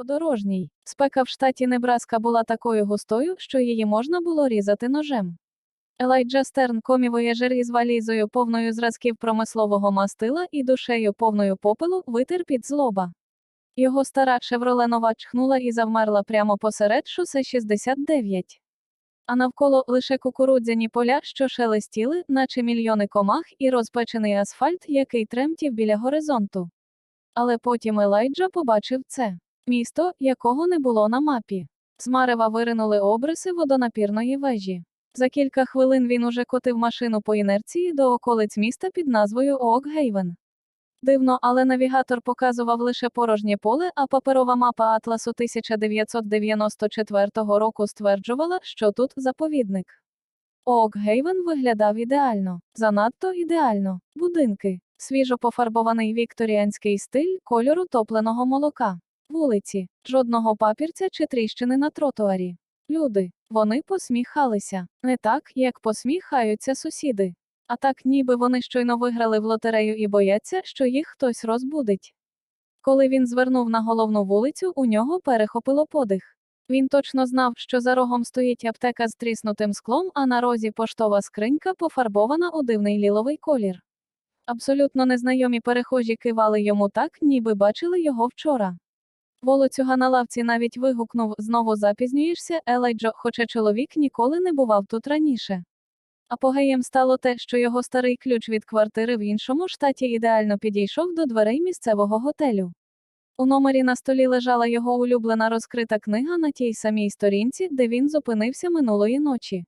Подорожній. Спека в штаті Небраска була такою густою, що її можна було різати ножем. Елайджа Стерн комівояжер із валізою повною зразків промислового мастила і душею повною попелу витер під злоба. Його стара шевроленова чхнула і завмерла прямо посеред шосе 69. А навколо лише кукурудзяні поля, що шелестіли, наче мільйони комах, і розпечений асфальт, який тремтів біля горизонту. Але потім Елайджа побачив це місто, якого не було на мапі. З марева виринули обриси водонапірної вежі. За кілька хвилин він уже котив машину по інерції до околиць міста під назвою Оокгейвен. Дивно, але навігатор показував лише порожнє поле, а паперова мапа Атласу 1994 року стверджувала, що тут заповідник. Оокгейвен виглядав ідеально, занадто ідеально. Будинки, свіжо пофарбований вікторіанський стиль кольору топленого молока, вулиці, жодного папірця чи тріщини на тротуарі. Люди, вони посміхалися, не так, як посміхаються сусіди. А так, ніби вони щойно виграли в лотерею і бояться, що їх хтось розбудить. Коли він звернув на головну вулицю, у нього перехопило подих. Він точно знав, що за рогом стоїть аптека з тріснутим склом, а на розі поштова скринька пофарбована у дивний ліловий колір. Абсолютно незнайомі перехожі кивали йому так, ніби бачили його вчора. Волоцюга на лавці навіть вигукнув знову запізнюєшся, Елайджо, хоча чоловік ніколи не бував тут раніше. Апогеєм стало те, що його старий ключ від квартири в іншому штаті ідеально підійшов до дверей місцевого готелю. У номері на столі лежала його улюблена розкрита книга на тій самій сторінці, де він зупинився минулої ночі.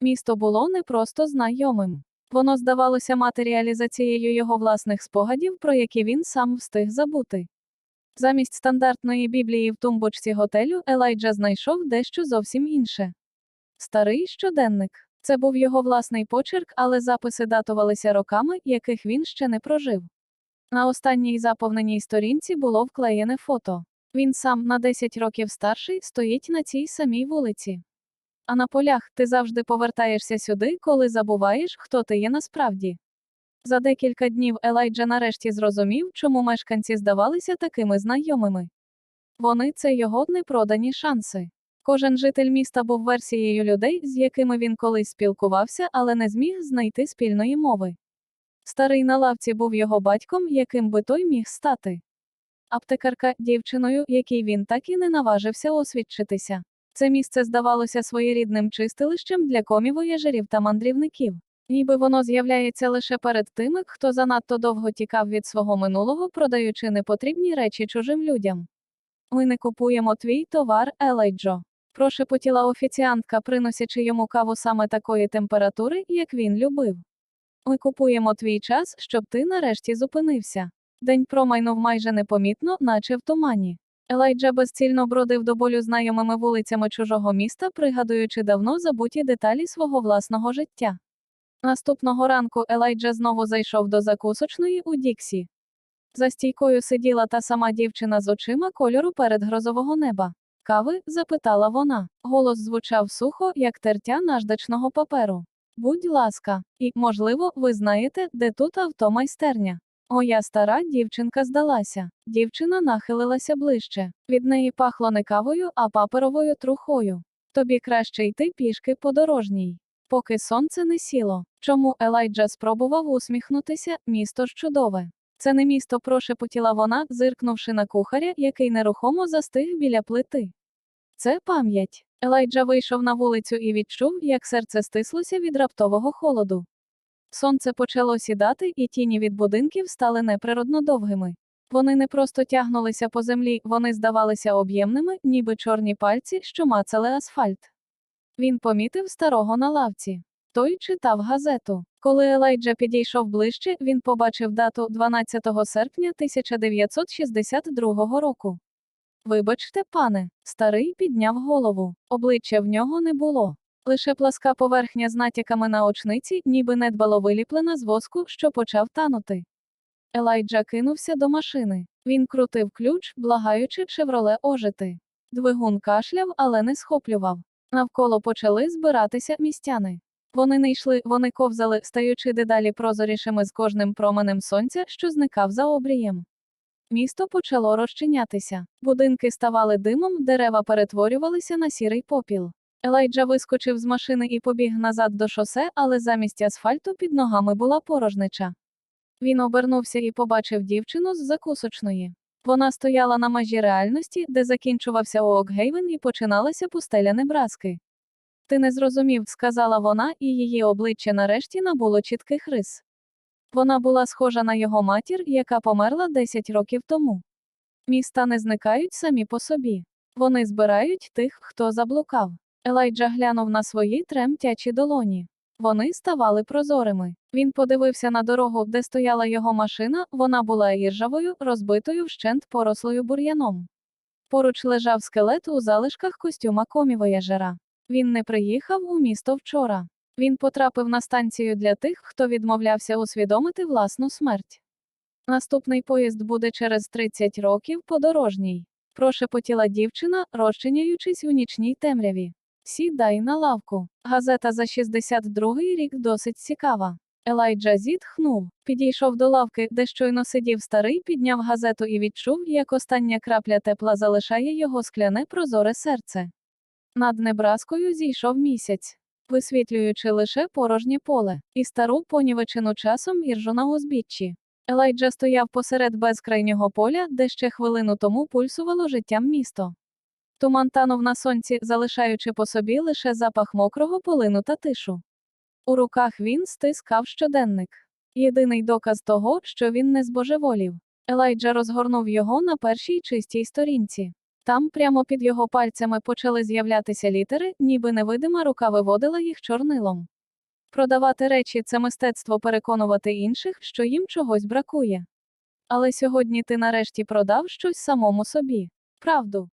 Місто було не просто знайомим. Воно здавалося матеріалізацією його власних спогадів, про які він сам встиг забути. Замість стандартної біблії в тумбочці готелю Елайджа знайшов дещо зовсім інше. Старий щоденник. Це був його власний почерк, але записи датувалися роками, яких він ще не прожив. На останній заповненій сторінці було вклеєне фото. Він сам на 10 років старший стоїть на цій самій вулиці. А на полях ти завжди повертаєшся сюди, коли забуваєш, хто ти є насправді. За декілька днів Елайджа нарешті зрозумів, чому мешканці здавалися такими знайомими. Вони це його непродані шанси. Кожен житель міста був версією людей, з якими він колись спілкувався, але не зміг знайти спільної мови. Старий на лавці був його батьком, яким би той міг стати. Аптекарка дівчиною, якій він так і не наважився освідчитися. Це місце здавалося своєрідним чистилищем для комівояжерів та мандрівників. Ніби воно з'являється лише перед тими, хто занадто довго тікав від свого минулого, продаючи непотрібні речі чужим людям. Ми не купуємо твій товар, Елейджо. Прошепотіла офіціантка, приносячи йому каву саме такої температури, як він любив. Ми купуємо твій час, щоб ти нарешті зупинився. День промайнув майже непомітно, наче в тумані. Елайджа безцільно бродив до болю знайомими вулицями чужого міста, пригадуючи давно забуті деталі свого власного життя. Наступного ранку Елайджа знову зайшов до закусочної у Діксі. За стійкою сиділа та сама дівчина з очима кольору передгрозового неба. Кави? запитала вона. Голос звучав сухо, як тертя наждачного паперу. Будь ласка, і, можливо, ви знаєте, де тут автомайстерня. Моя стара дівчинка здалася. Дівчина нахилилася ближче. Від неї пахло не кавою, а паперовою трухою. Тобі краще йти пішки подорожній. Поки сонце не сіло. Чому Елайджа спробував усміхнутися, місто ж чудове. Це не місто, прошепотіла вона, зиркнувши на кухаря, який нерухомо застиг біля плити. Це пам'ять. Елайджа вийшов на вулицю і відчув, як серце стислося від раптового холоду. Сонце почало сідати, і тіні від будинків стали неприродно довгими. Вони не просто тягнулися по землі, вони здавалися об'ємними, ніби чорні пальці, що мацали асфальт. Він помітив старого на лавці. Той читав газету. Коли Елайджа підійшов ближче, він побачив дату 12 серпня 1962 року. Вибачте, пане, старий підняв голову. Обличчя в нього не було. Лише пласка поверхня з натяками на очниці, ніби недбало виліплена з воску, що почав танути. Елайджа кинувся до машини. Він крутив ключ, благаючи шевроле ожити. Двигун кашляв, але не схоплював. Навколо почали збиратися містяни. Вони не йшли, вони ковзали, стаючи дедалі прозорішими з кожним променем сонця, що зникав за обрієм. Місто почало розчинятися. Будинки ставали димом, дерева перетворювалися на сірий попіл. Елайджа вискочив з машини і побіг назад до шосе, але замість асфальту під ногами була порожнича. Він обернувся і побачив дівчину з закусочної. Вона стояла на межі реальності, де закінчувався Оокгейвен і починалася пустеля Небраски. Ти не зрозумів, сказала вона, і її обличчя нарешті набуло чітких рис. Вона була схожа на його матір, яка померла 10 років тому. Міста не зникають самі по собі. Вони збирають тих, хто заблукав. Елайджа глянув на свої тремтячі долоні. Вони ставали прозорими. Він подивився на дорогу, де стояла його машина, вона була іржавою, розбитою вщент порослою бур'яном. Поруч лежав скелет у залишках костюма комівояжера. Він не приїхав у місто вчора. Він потрапив на станцію для тих, хто відмовлявся усвідомити власну смерть. Наступний поїзд буде через 30 років подорожній. Прошепотіла дівчина, розчиняючись у нічній темряві. Сідай на лавку. Газета за 62-й рік досить цікава. Елайджа зітхнув, підійшов до лавки, де щойно сидів старий, підняв газету і відчув, як остання крапля тепла залишає його скляне прозоре серце. Над Небраскою зійшов місяць, висвітлюючи лише порожнє поле, і стару понівечену часом іржу на узбіччі. Елайджа стояв посеред безкрайнього поля, де ще хвилину тому пульсувало життям місто. Туман танув на сонці, залишаючи по собі лише запах мокрого полину та тишу. У руках він стискав щоденник. Єдиний доказ того, що він не збожеволів. Елайджа розгорнув його на першій чистій сторінці. Там, прямо під його пальцями, почали з'являтися літери, ніби невидима рука виводила їх чорнилом. Продавати речі це мистецтво переконувати інших, що їм чогось бракує. Але сьогодні ти нарешті продав щось самому собі. Правду.